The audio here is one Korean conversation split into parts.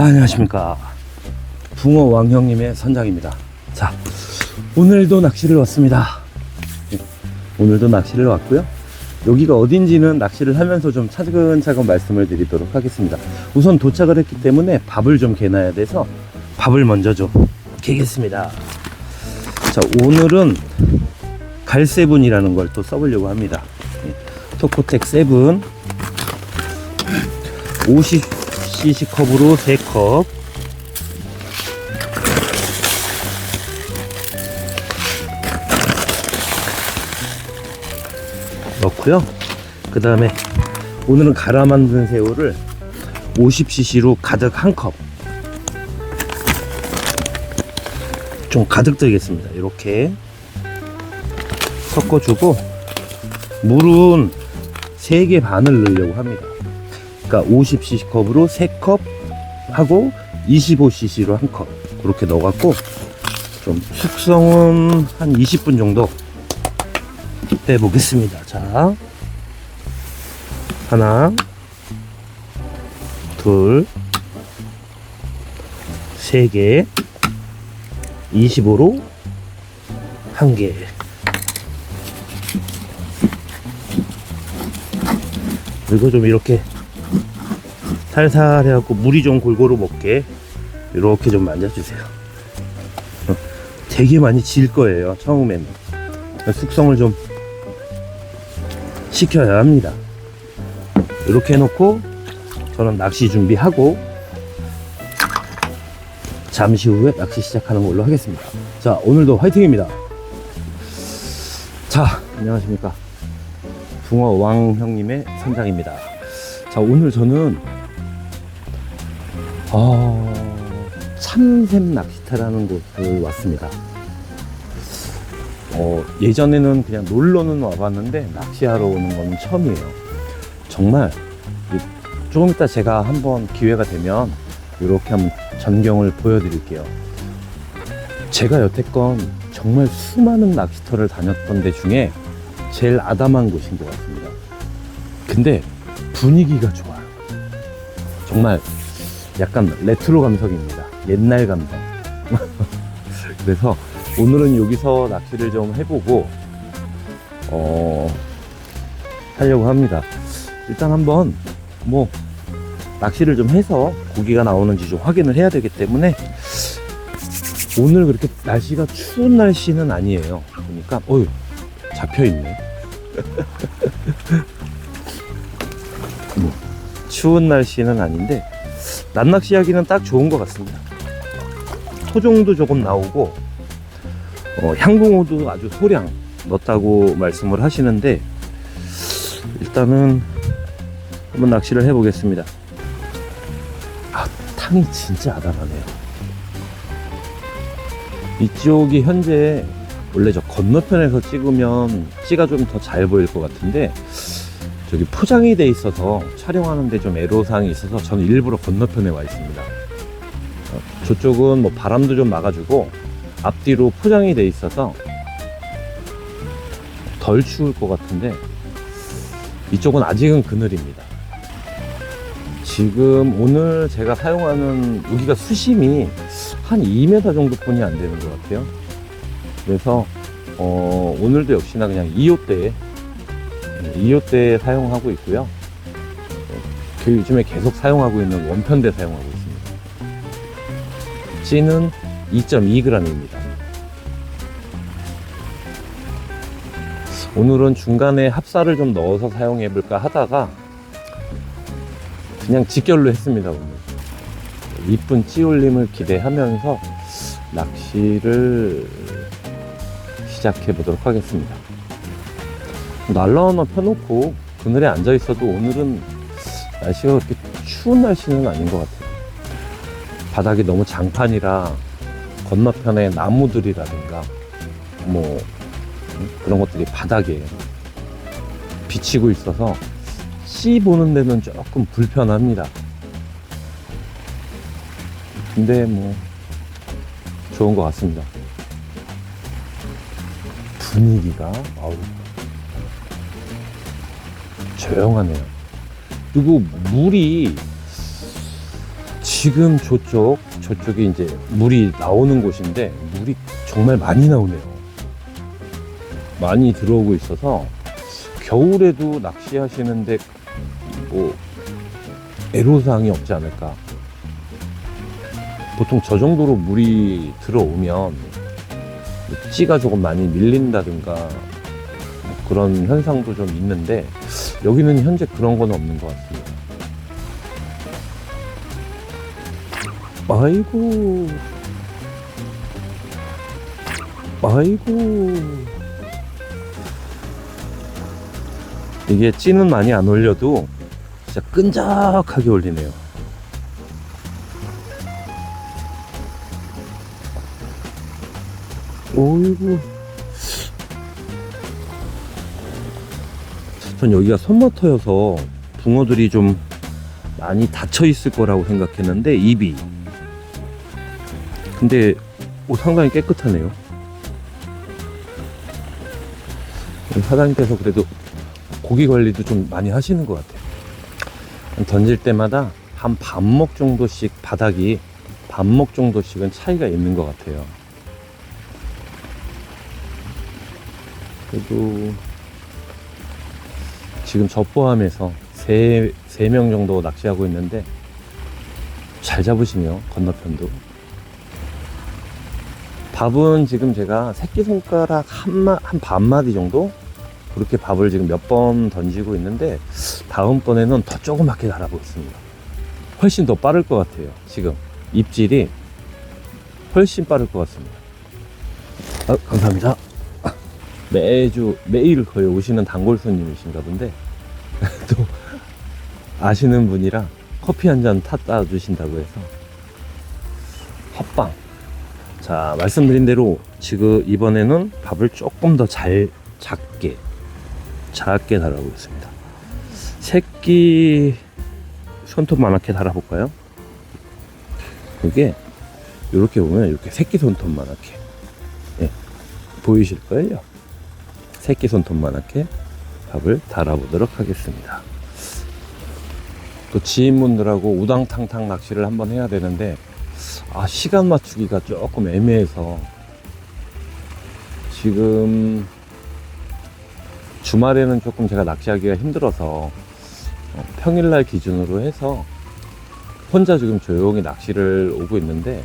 안녕하십니까. 붕어 왕형님의 선장입니다. 자, 오늘도 낚시를 왔습니다. 네, 오늘도 낚시를 왔고요. 여기가 어딘지는 낚시를 하면서 좀 차근차근 말씀을 드리도록 하겠습니다. 우선 도착을 했기 때문에 밥을 좀 개놔야 돼서 밥을 먼저 좀 개겠습니다. 자, 오늘은 갈세븐이라는 걸 또 써보려고 합니다. 네, 토코텍 세븐 50cc 컵으로 3컵 넣고요. 그 다음에 오늘은 갈아 만든 새우를 50cc로 가득 한 컵. 좀 가득 들겠습니다. 이렇게 섞어주고 물은 3개 반을 넣으려고 합니다. 그러니까 50cc 컵으로 3컵 하고 25cc로 한 컵. 그렇게 넣어갖고 좀 숙성은 한 20분 정도 빼보겠습니다. 자, 하나, 둘, 세 개, 25로 한 개. 그리고 좀 이렇게 살살 해갖고 물이 좀 골고루 먹게 이렇게 좀 만져주세요. 어, 되게 많이 질 거예요, 처음에는. 숙성을 좀 시켜야 합니다. 이렇게 해놓고 저는 낚시 준비하고 잠시 후에 낚시 시작하는 걸로 하겠습니다. 자, 오늘도 화이팅입니다. 자, 안녕하십니까. 붕어 왕 형님의 선장입니다. 자, 오늘 저는 어, 참샘 낚시터라는 곳을 왔습니다. 어, 예전에는 그냥 놀러는 와봤는데 낚시하러 오는 건 처음이에요. 정말 이- 조금 이따 제가 한번 기회가 되면 이렇게 한번 전경을 보여드릴게요. 제가 여태껏 정말 수많은 낚시터를 다녔던 데 중에 제일 아담한 곳인 것 같습니다. 근데 분위기가 좋아요. 정말 약간 레트로 감성입니다. 옛날 감성. 그래서 오늘은 여기서 낚시를 좀 해보고 어 하려고 합니다. 일단 한번 뭐 낚시를 좀 해서 고기가 나오는지 좀 확인을 해야 되기 때문에 오늘 그렇게 날씨가 추운 날씨는 아니에요. 보니까 어유 잡혀 있네. 뭐, 추운 날씨는 아닌데 낮 낚시 하기는 딱 좋은 것 같습니다. 토종도 조금 나오고 어, 향붕어도 아주 소량 넣었다고 말씀을 하시는데 일단은 한번 낚시를 해보겠습니다. 아, 탕이 진짜 아담하네요. 이쪽이 현재 원래 저 건너편에서 찍으면 찌가 좀 더 잘 보일 것 같은데 저기 포장이 돼 있어서 촬영하는데 좀 애로사항이 있어서 저는 일부러 건너편에 와 있습니다. 어, 저쪽은 뭐 바람도 좀 막아주고 앞뒤로 포장이 돼 있어서 덜 추울 것 같은데 이쪽은 아직은 그늘입니다. 지금 오늘 제가 사용하는 여기가 수심이 한 2m 정도뿐이 안 되는 것 같아요. 그래서 어, 오늘도 역시나 그냥 2호대 2호대 사용하고 있고요. 그 요즘에 계속 사용하고 있는 원편대 사용하고 있습니다. 찌는 2.2g입니다. 오늘은 중간에 합사를 좀 넣어서 사용해 볼까 하다가 그냥 직결로 했습니다 오늘 이쁜 찌올림을 기대하면서 낚시를 시작해 보도록 하겠습니다 날라오나 펴놓고 그늘에 앉아 있어도 오늘은 날씨가 그렇게 추운 날씨는 아닌 것 같아요 바닥이 너무 장판이라 건너편에 나무들이라든가 뭐 음, 그런 것들이 바닥에 비치고 있어서 씨 보는 데는 조금 불편합니다. 근데 뭐 좋은 것 같습니다. 분위기가 아우 조용하네요. 그리고 물이 지금 저쪽, 저쪽이 이제 물이 나오는 곳인데, 물이 정말 많이 나오네요. 많이 들어오고 있어서, 겨울에도 낚시하시는데, 뭐, 애로사항이 없지 않을까. 보통 저 정도로 물이 들어오면, 찌가 조금 많이 밀린다든가, 뭐 그런 현상도 좀 있는데, 여기는 현재 그런 건 없는 것 같습니다. 아이고. 아이고. 이게 찌는 많이 안 올려도 진짜 끈적하게 올리네요. 오이고. 전 여기가 손모터여서 붕어들이 좀 많이 닫혀 있을 거라고 생각했는데 입이 근데 오, 상당히 깨끗하네요. 사장님께서 그래도 고기 관리도 좀 많이 하시는 것 같아요. 던질 때마다 한 반목 정도씩 바닥이 반목 정도씩은 차이가 있는 것 같아요. 그래도 지금 저 포함해서 세, 세명 정도 낚시하고 있는데 잘 잡으시네요. 건너편도. 밥은 지금 제가 새끼손가락 한, 마, 한 반마디 정도? 그렇게 밥을 지금 몇 번 던지고 있는데 다음번에는 더 조그맣게 달아보겠습니다. 훨씬 더 빠를 것 같아요. 지금 입질이 훨씬 빠를 것 같습니다. 아, 감사합니다. 매주 매일 거의 오시는 단골 손님이신가 본데 또 아시는 분이라 커피 한 잔 탔다 주신다고 해서. 헛방. 자 말씀드린 대로 지금 이번에는 밥을 조금 더 잘 작게 작게 달아보겠습니다. 새끼 손톱 만하게 달아볼까요? 그게 이렇게 보면 이렇게 새끼 손톱 만하게 예, 보이실 거예요 새끼 손톱만하게 밥을 달아보도록 하겠습니다. 또 지인분들하고 우당탕탕 낚시를 한번 해야 되는데 아 시간 맞추기가 조금 애매해서 지금 주말에는 조금 제가 낚시하기가 힘들어서 어, 평일날 기준으로 해서 혼자 지금 조용히 낚시를 오고 있는데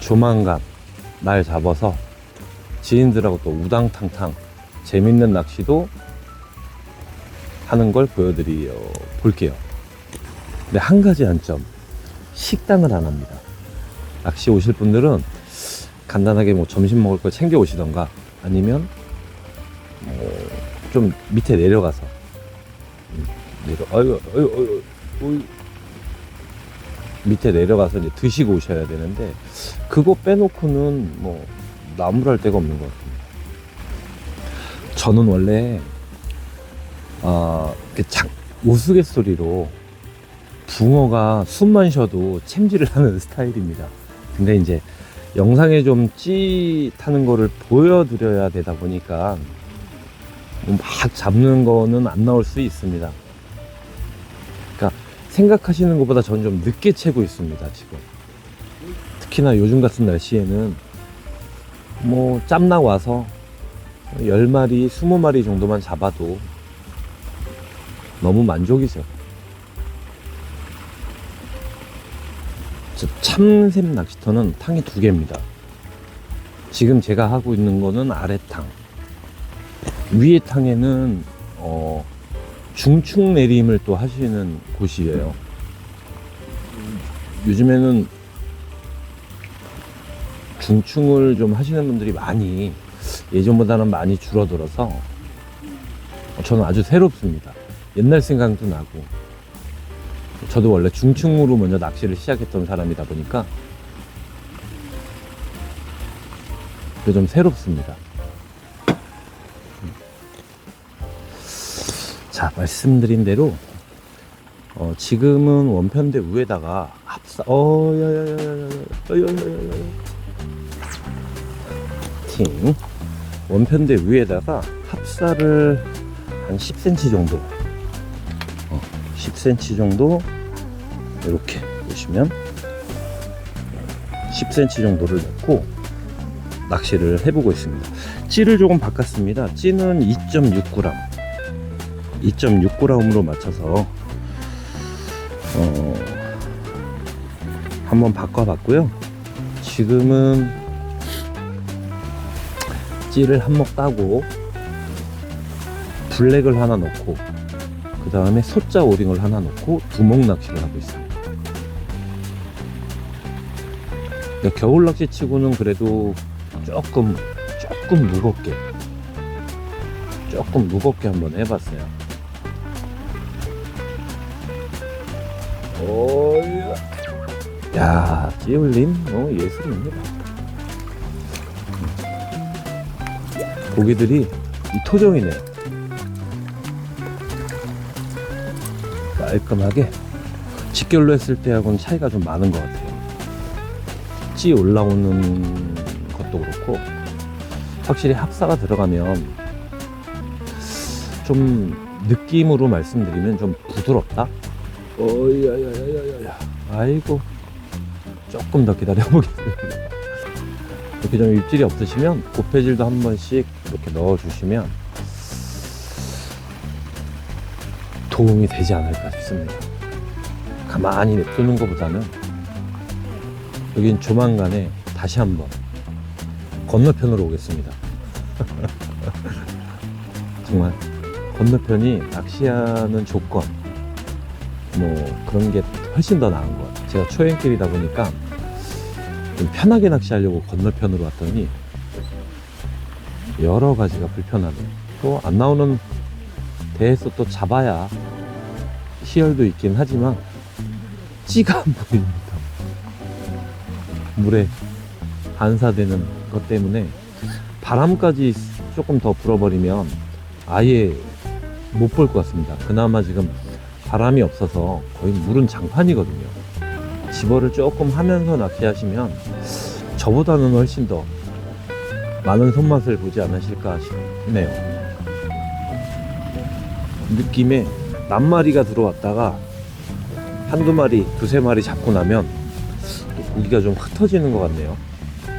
조만간 날 잡아서 지인들하고 또 우당탕탕 재밌는 낚시도 하는 걸 보여드려 볼게요. 근데 한 가지 한점 식당을 안 합니다. 낚시 오실 분들은 간단하게 뭐 점심 먹을 거 챙겨 오시던가 아니면 어, 좀 밑에 내려가서 음, 내려 아유 아유 아유 아유 밑에 내려가서 이제 드시고 오셔야 되는데 그거 빼놓고는 뭐 나무랄 데가 없는 것 같습니다. 저는 원래 아, 그 장, 우스갯소리로 붕어가 숨만 쉬어도 챔질을 하는 스타일입니다. 근데 이제 영상에 좀 찌타는 거를 보여드려야 되다 보니까 뭐막 잡는 거는 안 나올 수 있습니다. 그러니까 생각하시는 것보다 저는 좀 늦게 채고 있습니다, 지금. 특히나 요즘 같은 날씨에는 뭐 짬나 와서 10마리, 20마리 정도만 잡아도 너무 만족이죠. 저 참샘 낚시터는 탕이 두 개입니다. 지금 제가 하고 있는 거는 아래탕. 위에 탕에는 어, 중축 내림을 또 하시는 곳이에요. 요즘에는 중충을 좀 하시는 분들이 많이 예전보다는 많이 줄어들어서 저는 아주 새롭습니다. 옛날 생각도 나고 저도 원래 중충으로 먼저 낚시를 시작했던 사람이다 보니까 좀 새롭습니다. 자 말씀드린 대로 어, 지금은 원편대 위에다가 합사 어야야야야야야야야야야 팀 원편대 위에다가 합사를 한 10cm 정도 어, 10cm 정도 이렇게 보시면 10cm 정도를 넣고 낚시를 해보고 있습니다. 찌를 조금 바꿨습니다. 찌는 2.6g, 2.6g으로 맞춰서 어, 한번 바꿔봤고요. 지금은 찌를 한몫 따고 블랙을 하나 넣고 그 다음에 소자 오링을 하나 넣고 두목 낚시를 하고 있습니다. 그러니까 겨울 낚시 치고는 그래도 조금 조금 무겁게 조금 무겁게 한번 해봤어요. 오야, 야 찌울림 어 예술입니다. 고기들이 이 토종이네. 깔끔하게 직결로 했을 때하고는 차이가 좀 많은 것 같아요. 찌 올라오는 것도 그렇고 확실히 합사가 들어가면 좀 느낌으로 말씀드리면 좀 부드럽다. 어야야야야야. 아이고 조금 더 기다려 보겠습니다. 이렇게 좀 입질이 없으시면 고패질도 한 번씩 이렇게 넣어주시면 도움이 되지 않을까 싶습니다. 가만히 냅두는 것보다는 여긴 조만간에 다시 한번 건너편으로 오겠습니다. 정말 건너편이 낚시하는 조건 뭐 그런 게 훨씬 더 나은 것 같아요. 제가 초행길이다 보니까 좀 편하게 낚시하려고 건너편으로 왔더니 여러 가지가 불편하네요. 또 안 나오는 대에서 또 잡아야 희열도 있긴 하지만 찌가 안 보입니다. 물에 반사되는 것 때문에 바람까지 조금 더 불어버리면 아예 못 볼 것 같습니다. 그나마 지금 바람이 없어서 거의 물은 장판이거든요. 집어를 조금 하면서 낚시하시면 저보다는 훨씬 더 많은 손맛을 보지 않으실까 싶네요. 느낌에 낱마리가 들어왔다가 한두 마리, 두세 마리 잡고 나면 또 고기가 좀 흩어지는 것 같네요.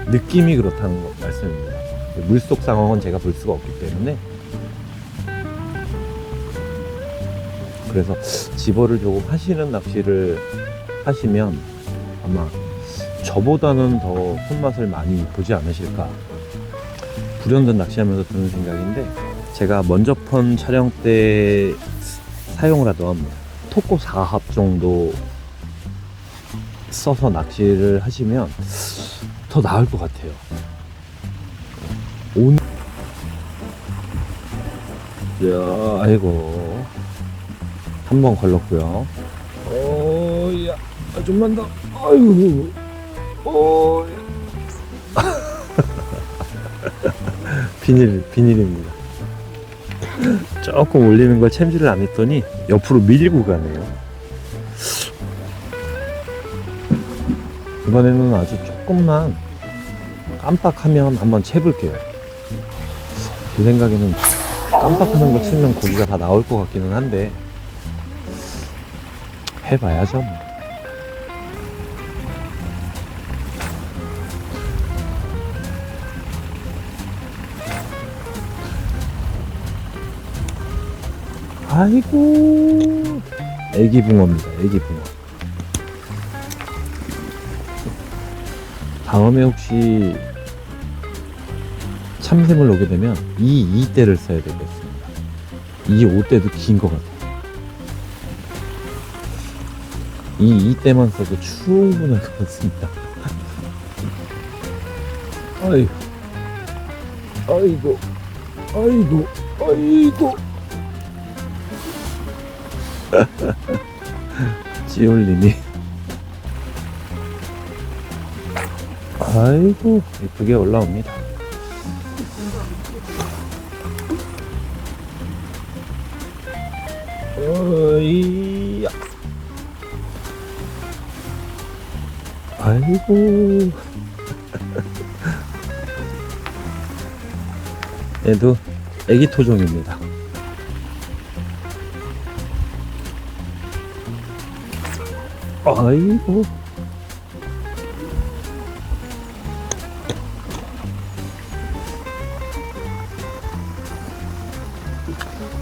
느낌이 그렇다는 거 말씀입니다. 물속 상황은 제가 볼 수가 없기 때문에 그래서 집어를 조금 하시는 낚시를 하시면 아마 저보다는 더 손맛을 많이 보지 않으실까 불현듯 낚시하면서 드는 생각인데 제가 먼저 펀 촬영 때 사용을 하던 토코 4합 정도 써서 낚시를 하시면 더 나을 것 같아요. 오늘 야, 아이고 한 번 걸렀고요. 어야 좀만 더. 아이고. 어. 비닐 비닐입니다. 조금 올리는 걸 챔질을 안 했더니 옆으로 밀고 가네요. 이번에는 아주 조금만 깜빡하면 한번 채볼게요. 제 생각에는 깜빡하는 거 치면 고기가 다 나올 것 같기는 한데 해봐야죠. 뭐. 아이고 애기 붕어입니다. 애기 붕어. 다음에 혹시 참샘을 오게 되면 이 2대를 써야 되겠습니다. 이 5대도 긴 것 같아요. 이 2대만 써도 충분할 것 같습니다. 아이, 아이고, 아이고, 아이고. 찌올님이. 아이고, 이쁘게 올라옵니다. 어이야. 아이고. 얘도 애기 토종입니다. 아이고.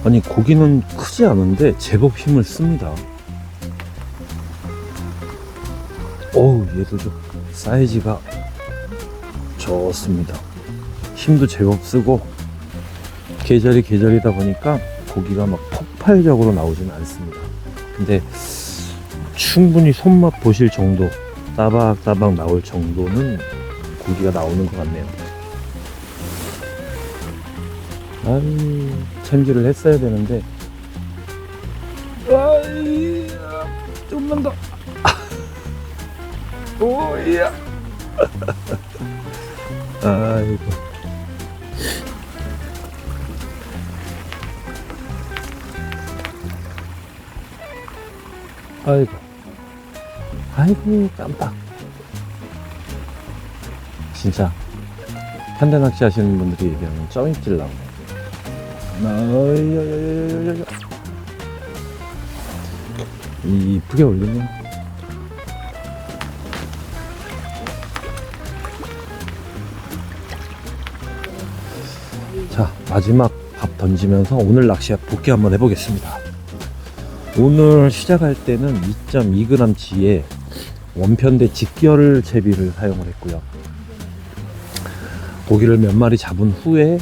아니 고기는 크지 않은데 제법 힘을 씁니다. 어우 얘도 좀 사이즈가 좋습니다. 힘도 제법 쓰고 계절이 계절이다 보니까 고기가 막 폭발적으로 나오지는 않습니다. 근데 충분히 손맛 보실 정도 따박따박 나올 정도는 고기가 나오는 것 같네요. 아이 챔질을 했어야 되는데. 아이 좀만 더 오야. 아이고. 아이고 아이고 깜빡. 진짜 현대 낚시 하시는 분들이 얘기하는 점입질 나오네. 아야야야야야야. 이쁘게 올리네. 자 마지막 밥 던지면서 오늘 낚시 복귀 한번 해보겠습니다. 오늘 시작할 때는 2.2g치의 원편대 직결 채비를 사용을 했고요 고기를 몇 마리 잡은 후에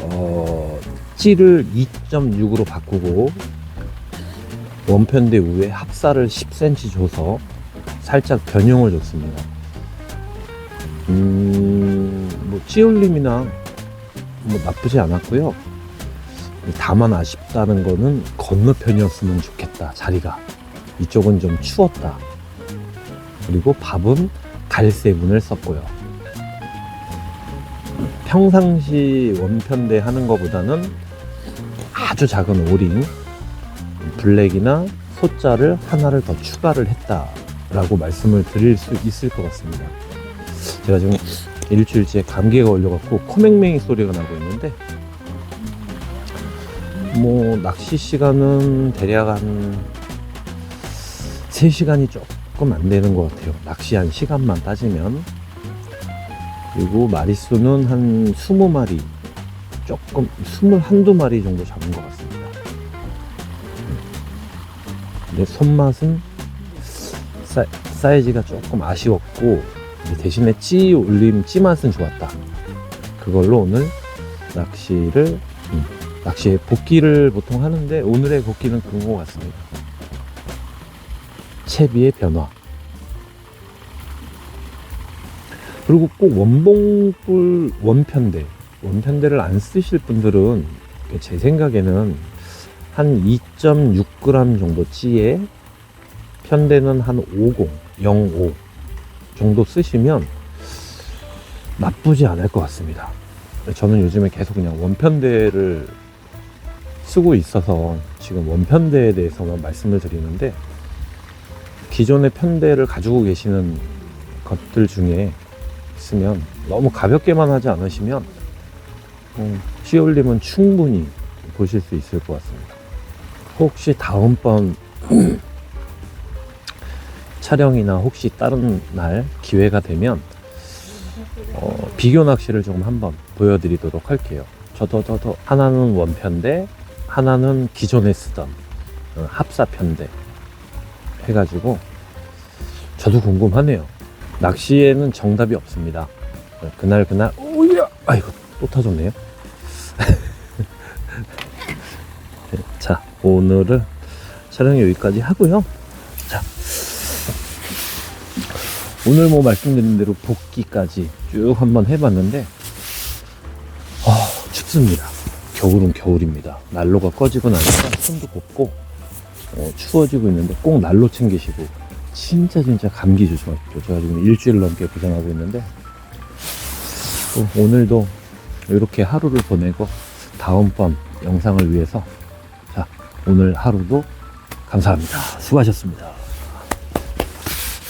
어, 찌를 2.6으로 바꾸고 원편대 위에 합사를 10cm 줘서 살짝 변형을 줬습니다. 음, 뭐 찌올림이나 뭐 나쁘지 않았고요. 다만 아쉽다는 거는 건너편이었으면 좋겠다. 자리가 이쪽은 좀 추웠다. 그리고 밥은 갈색분을 썼고요. 평상시 원편대 하는 것보다는 아주 작은 오링 블랙이나 소자를 하나를 더 추가를 했다라고 말씀을 드릴 수 있을 것 같습니다. 제가 지금 일주일째 감기에 걸려갖고 코맹맹이 소리가 나고 있는데 뭐 낚시 시간은 대략 한 3시간이 조금 안 되는 것 같아요. 낚시한 시간만 따지면. 그리고 마리수는 한 20마리 조금 21마리 정도 잡은 것 같습니다. 근데 손맛은 사, 사이즈가 조금 아쉬웠고 대신에 찌 올림 찌 맛은 좋았다. 그걸로 오늘 낚시를 음, 낚시에 복귀를 보통 하는데 오늘의 복귀는 그런 것 같습니다 채비의 변화 그리고 꼭 원봉불 원편대 원편대를 안 쓰실 분들은 제 생각에는 한 2.6g 정도 찌에 편대는 한 50, 05 정도 쓰시면 나쁘지 않을 것 같습니다. 저는 요즘에 계속 그냥 원편대를 쓰고 있어서 지금 원편대에 대해서만 말씀을 드리는데 기존의 편대를 가지고 계시는 것들 중에 있으면 너무 가볍게만 하지 않으시면 음, 찌올림은 충분히 보실 수 있을 것 같습니다. 혹시 다음번 촬영이나 혹시 다른 날 기회가 되면 어, 비교 낚시를 조금 한번 보여드리도록 할게요. 저도 저도 하나는 원편대, 하나는 기존에 쓰던 어, 합사편대 해가지고 저도 궁금하네요. 낚시에는 정답이 없습니다. 그날 그날 오야 아이고 또 터졌네요. 자 오늘은 촬영 여기까지 하고요. 자 오늘 뭐 말씀드린 대로 복귀까지 쭉 한번 해봤는데 어, 춥습니다. 겨울은 겨울입니다. 난로가 꺼지고 나니까 손도 곱고 어, 추워지고 있는데 꼭 난로 챙기시고 진짜 진짜 감기 조심하십시오. 제가 지금 일주일 넘게 고생하고 있는데 또 오늘도 이렇게 하루를 보내고 다음번 영상을 위해서 자 오늘 하루도 감사합니다. 수고하셨습니다.